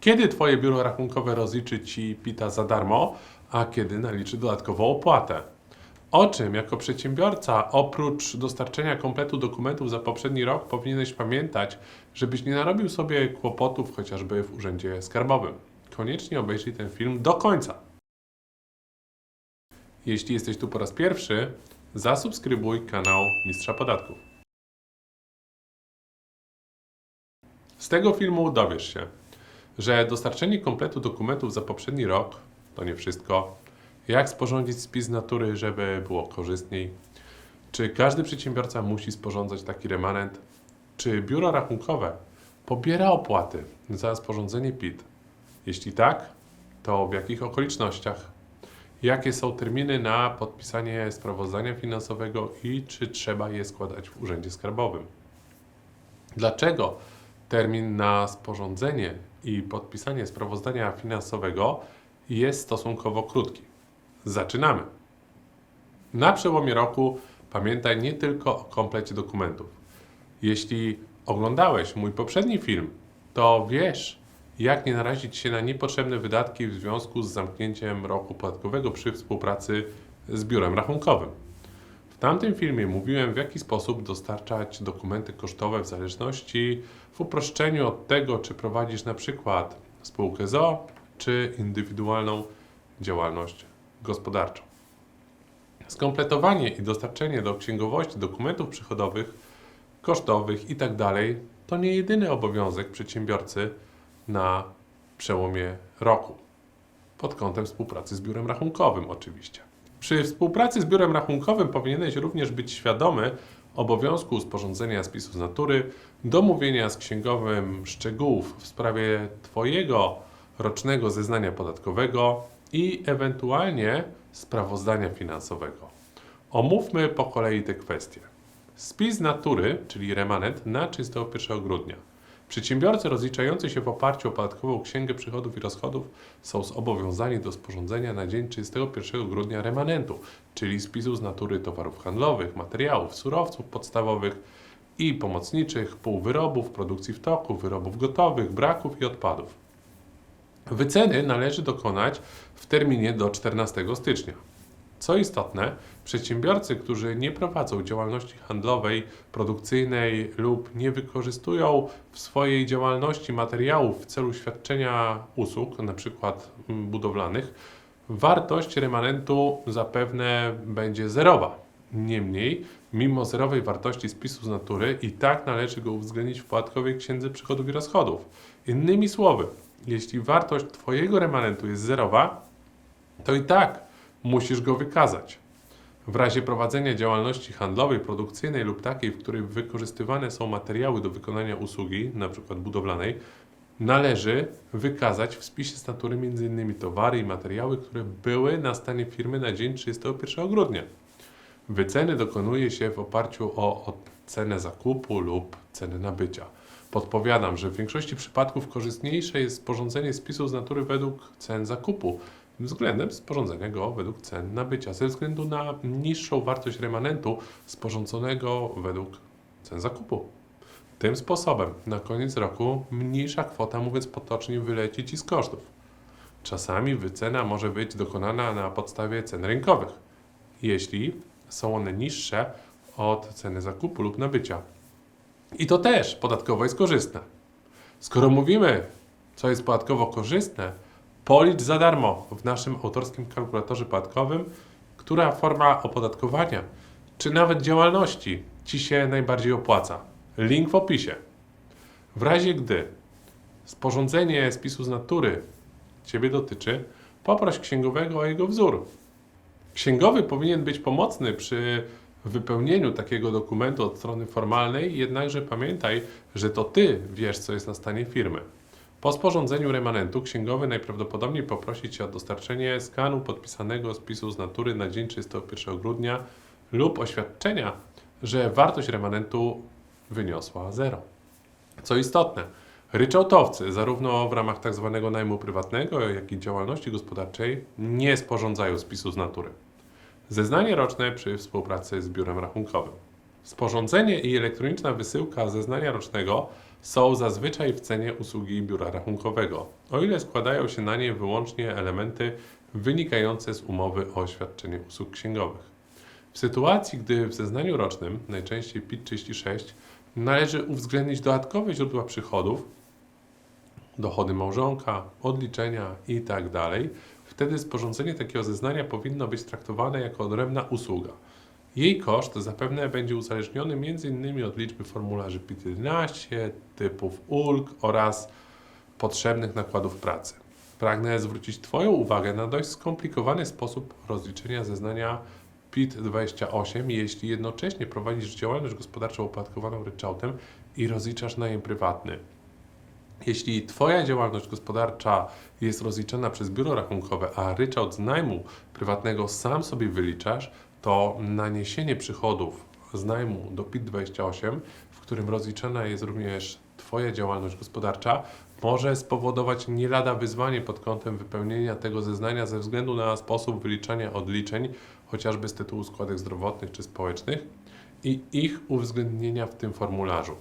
Kiedy Twoje biuro rachunkowe rozliczy Ci PIT-a za darmo, a kiedy naliczy dodatkową opłatę? O czym jako przedsiębiorca, oprócz dostarczenia kompletu dokumentów za poprzedni rok, powinieneś pamiętać, żebyś nie narobił sobie kłopotów chociażby w urzędzie skarbowym? Koniecznie obejrzyj ten film do końca. Jeśli jesteś tu po raz pierwszy, zasubskrybuj kanał Mistrza Podatków. Z tego filmu dowiesz się, że dostarczenie kompletu dokumentów za poprzedni rok to nie wszystko. Jak sporządzić spis natury, żeby było korzystniej? Czy każdy przedsiębiorca musi sporządzać taki remanent? Czy biuro rachunkowe pobiera opłaty za sporządzenie PIT? Jeśli tak, to w jakich okolicznościach? Jakie są terminy na podpisanie sprawozdania finansowego i czy trzeba je składać w Urzędzie Skarbowym? Dlaczego termin na sporządzenie i podpisanie sprawozdania finansowego jest stosunkowo krótki? Zaczynamy! Na przełomie roku pamiętaj nie tylko o komplecie dokumentów. Jeśli oglądałeś mój poprzedni film, to wiesz, jak nie narazić się na niepotrzebne wydatki w związku z zamknięciem roku podatkowego przy współpracy z biurem rachunkowym. Tamtym filmie mówiłem, w jaki sposób dostarczać dokumenty kosztowe w zależności w uproszczeniu od tego, czy prowadzisz na przykład spółkę ZO, czy indywidualną działalność gospodarczą. Skompletowanie i dostarczenie do księgowości dokumentów przychodowych, kosztowych itd. to nie jedyny obowiązek przedsiębiorcy na przełomie roku. Pod kątem współpracy z biurem rachunkowym, oczywiście. Przy współpracy z biurem rachunkowym powinieneś również być świadomy obowiązku sporządzenia spisu z natury, domówienia z księgowym szczegółów w sprawie Twojego rocznego zeznania podatkowego i ewentualnie sprawozdania finansowego. Omówmy po kolei te kwestie. Spis natury, czyli remanent na 31 grudnia. Przedsiębiorcy rozliczający się w oparciu o podatkową księgę przychodów i rozchodów są zobowiązani do sporządzenia na dzień 31 grudnia remanentu, czyli spisu z natury towarów handlowych, materiałów, surowców podstawowych i pomocniczych, półwyrobów, produkcji w toku, wyrobów gotowych, braków i odpadów. Wyceny należy dokonać w terminie do 14 stycznia. Co istotne, przedsiębiorcy, którzy nie prowadzą działalności handlowej, produkcyjnej lub nie wykorzystują w swojej działalności materiałów w celu świadczenia usług, np. budowlanych, wartość remanentu zapewne będzie zerowa. Niemniej, mimo zerowej wartości spisu z natury, i tak należy go uwzględnić w podatkowej księdze przychodów i rozchodów. Innymi słowy, jeśli wartość Twojego remanentu jest zerowa, to i tak musisz go wykazać. W razie prowadzenia działalności handlowej, produkcyjnej lub takiej, w której wykorzystywane są materiały do wykonania usługi, np. budowlanej, należy wykazać w spisie z natury m.in. towary i materiały, które były na stanie firmy na dzień 31 grudnia. Wyceny dokonuje się w oparciu o cenę zakupu lub cenę nabycia. Podpowiadam, że w większości przypadków korzystniejsze jest sporządzenie spisu z natury według cen zakupu względem sporządzenia go według cen nabycia, ze względu na niższą wartość remanentu sporządzonego według cen zakupu. Tym sposobem na koniec roku mniejsza kwota, mówiąc potocznie, wyleci Ci z kosztów. Czasami wycena może być dokonana na podstawie cen rynkowych, jeśli są one niższe od ceny zakupu lub nabycia. I to też podatkowo jest korzystne. Skoro mówimy, co jest podatkowo korzystne, policz za darmo w naszym autorskim kalkulatorze podatkowym, która forma opodatkowania czy nawet działalności Ci się najbardziej opłaca. Link w opisie. W razie gdy sporządzenie spisu z natury Ciebie dotyczy, poproś księgowego o jego wzór. Księgowy powinien być pomocny przy wypełnieniu takiego dokumentu od strony formalnej, jednakże pamiętaj, że to Ty wiesz, co jest na stanie firmy. Po sporządzeniu remanentu księgowy najprawdopodobniej poprosi Cię o dostarczenie skanu podpisanego spisu z natury na dzień 31 grudnia lub oświadczenia, że wartość remanentu wyniosła zero. Co istotne, ryczałtowcy zarówno w ramach tzw. najmu prywatnego, jak i działalności gospodarczej nie sporządzają spisu z natury. Zeznanie roczne przy współpracy z biurem rachunkowym. Sporządzenie i elektroniczna wysyłka zeznania rocznego są zazwyczaj w cenie usługi biura rachunkowego, o ile składają się na nie wyłącznie elementy wynikające z umowy o świadczenie usług księgowych. W sytuacji, gdy w zeznaniu rocznym, najczęściej PIT 36, należy uwzględnić dodatkowe źródła przychodów, dochody małżonka, odliczenia itd., wtedy sporządzenie takiego zeznania powinno być traktowane jako odrębna usługa. Jej koszt zapewne będzie uzależniony m.in. od liczby formularzy PIT-11, typów ulg oraz potrzebnych nakładów pracy. Pragnę zwrócić Twoją uwagę na dość skomplikowany sposób rozliczenia zeznania PIT-28, jeśli jednocześnie prowadzisz działalność gospodarczą opodatkowaną ryczałtem i rozliczasz najem prywatny. Jeśli Twoja działalność gospodarcza jest rozliczana przez biuro rachunkowe, a ryczałt z najmu prywatnego sam sobie wyliczasz, to naniesienie przychodów z najmu do PIT-28, w którym rozliczana jest również Twoja działalność gospodarcza, może spowodować nie lada wyzwanie pod kątem wypełnienia tego zeznania ze względu na sposób wyliczania odliczeń, chociażby z tytułu składek zdrowotnych czy społecznych i ich uwzględnienia w tym formularzu.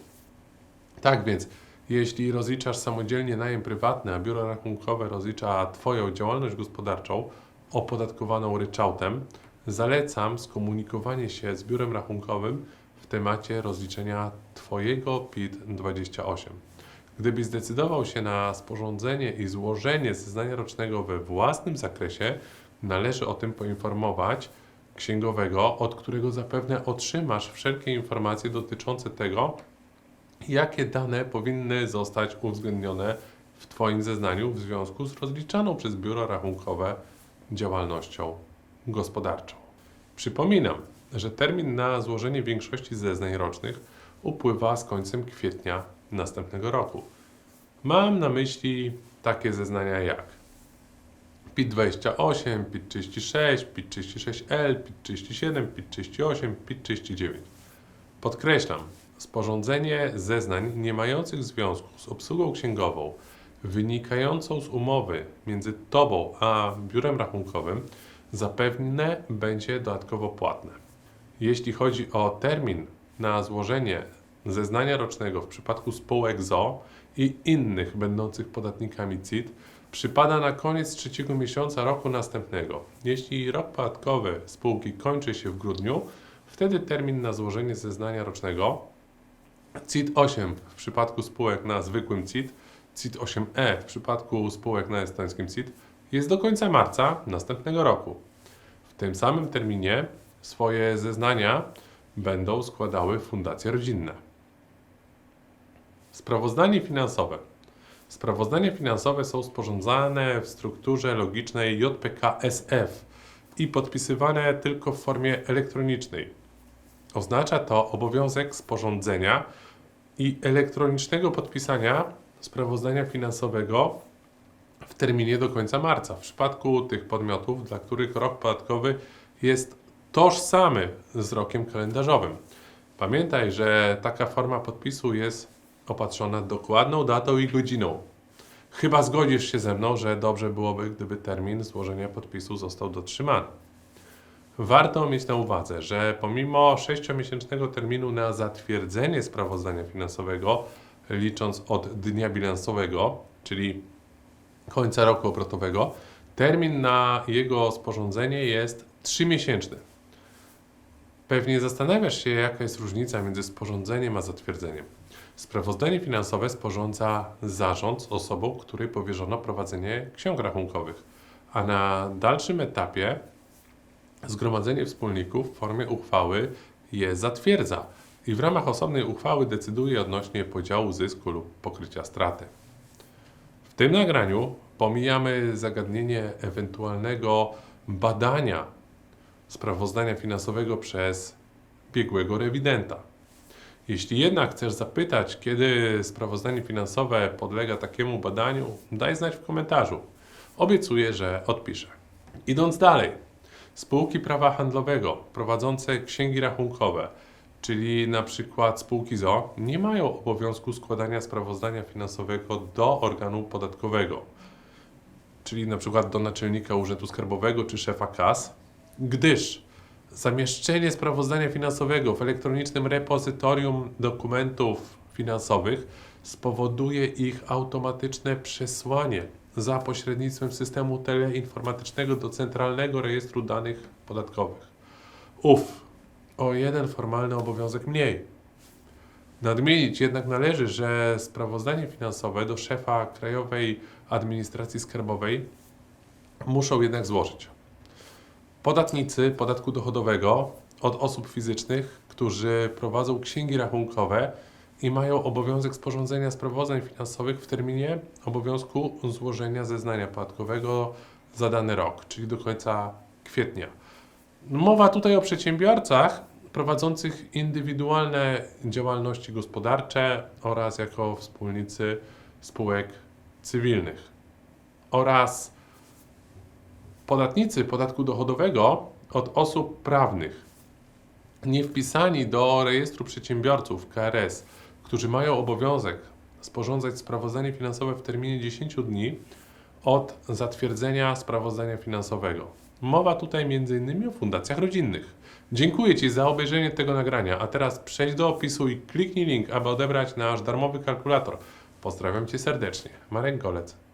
Tak więc, jeśli rozliczasz samodzielnie najem prywatny, a biuro rachunkowe rozlicza Twoją działalność gospodarczą opodatkowaną ryczałtem, zalecam skomunikowanie się z biurem rachunkowym w temacie rozliczenia Twojego PIT-28. Gdybyś zdecydował się na sporządzenie i złożenie zeznania rocznego we własnym zakresie, należy o tym poinformować księgowego, od którego zapewne otrzymasz wszelkie informacje dotyczące tego, jakie dane powinny zostać uwzględnione w Twoim zeznaniu w związku z rozliczaną przez biuro rachunkowe działalnością gospodarczą. Przypominam, że termin na złożenie większości zeznań rocznych upływa z końcem kwietnia następnego roku. Mam na myśli takie zeznania jak PIT-28, PIT-36, PIT-36L, PIT-37, PIT-38, PIT-39. Podkreślam, sporządzenie zeznań nie mających związku z obsługą księgową wynikającą z umowy między Tobą a biurem rachunkowym zapewne będzie dodatkowo płatne. Jeśli chodzi o termin na złożenie zeznania rocznego w przypadku spółek ZO i innych będących podatnikami CIT, przypada na koniec trzeciego miesiąca roku następnego. Jeśli rok podatkowy spółki kończy się w grudniu, wtedy termin na złożenie zeznania rocznego CIT-8 w przypadku spółek na zwykłym CIT, CIT-8E w przypadku spółek na estońskim CIT jest do końca marca następnego roku. W tym samym terminie swoje zeznania będą składały fundacje rodzinne. Sprawozdanie finansowe. Sprawozdania finansowe są sporządzane w strukturze logicznej JPK-SF i podpisywane tylko w formie elektronicznej. Oznacza to obowiązek sporządzenia i elektronicznego podpisania sprawozdania finansowego w terminie do końca marca. W przypadku tych podmiotów, dla których rok podatkowy jest tożsamy z rokiem kalendarzowym. Pamiętaj, że taka forma podpisu jest opatrzona dokładną datą i godziną. Chyba zgodzisz się ze mną, że dobrze byłoby, gdyby termin złożenia podpisu został dotrzymany. Warto mieć na uwadze, że pomimo 6-miesięcznego terminu na zatwierdzenie sprawozdania finansowego, licząc od dnia bilansowego, czyli końca roku obrotowego, termin na jego sporządzenie jest 3-miesięczny. Pewnie zastanawiasz się, jaka jest różnica między sporządzeniem a zatwierdzeniem. Sprawozdanie finansowe sporządza zarząd z osobą, której powierzono prowadzenie ksiąg rachunkowych, a na dalszym etapie Zgromadzenie Wspólników w formie uchwały je zatwierdza i w ramach osobnej uchwały decyduje odnośnie podziału zysku lub pokrycia straty. Tym nagraniu pomijamy zagadnienie ewentualnego badania sprawozdania finansowego przez biegłego rewidenta. Jeśli jednak chcesz zapytać, kiedy sprawozdanie finansowe podlega takiemu badaniu, daj znać w komentarzu. Obiecuję, że odpiszę. Idąc dalej, spółki prawa handlowego prowadzące księgi rachunkowe, czyli na przykład spółki ZO, nie mają obowiązku składania sprawozdania finansowego do organu podatkowego, czyli na przykład do naczelnika Urzędu Skarbowego czy szefa KAS, gdyż zamieszczenie sprawozdania finansowego w elektronicznym repozytorium dokumentów finansowych spowoduje ich automatyczne przesłanie za pośrednictwem systemu teleinformatycznego do Centralnego Rejestru Danych Podatkowych. Uf, o jeden formalny obowiązek mniej. Nadmienić jednak należy, że sprawozdanie finansowe do szefa Krajowej Administracji Skarbowej muszą jednak złożyć podatnicy podatku dochodowego od osób fizycznych, którzy prowadzą księgi rachunkowe i mają obowiązek sporządzenia sprawozdań finansowych w terminie obowiązku złożenia zeznania podatkowego za dany rok, czyli do końca kwietnia. Mowa tutaj o przedsiębiorcach prowadzących indywidualne działalności gospodarcze oraz jako wspólnicy spółek cywilnych oraz podatnicy podatku dochodowego od osób prawnych nie wpisani do rejestru przedsiębiorców KRS, którzy mają obowiązek sporządzać sprawozdanie finansowe w terminie 10 dni od zatwierdzenia sprawozdania finansowego. Mowa tutaj m.in. o fundacjach rodzinnych. Dziękuję Ci za obejrzenie tego nagrania, a teraz przejdź do opisu i kliknij link, aby odebrać nasz darmowy kalkulator. Pozdrawiam Cię serdecznie. Marek Golec.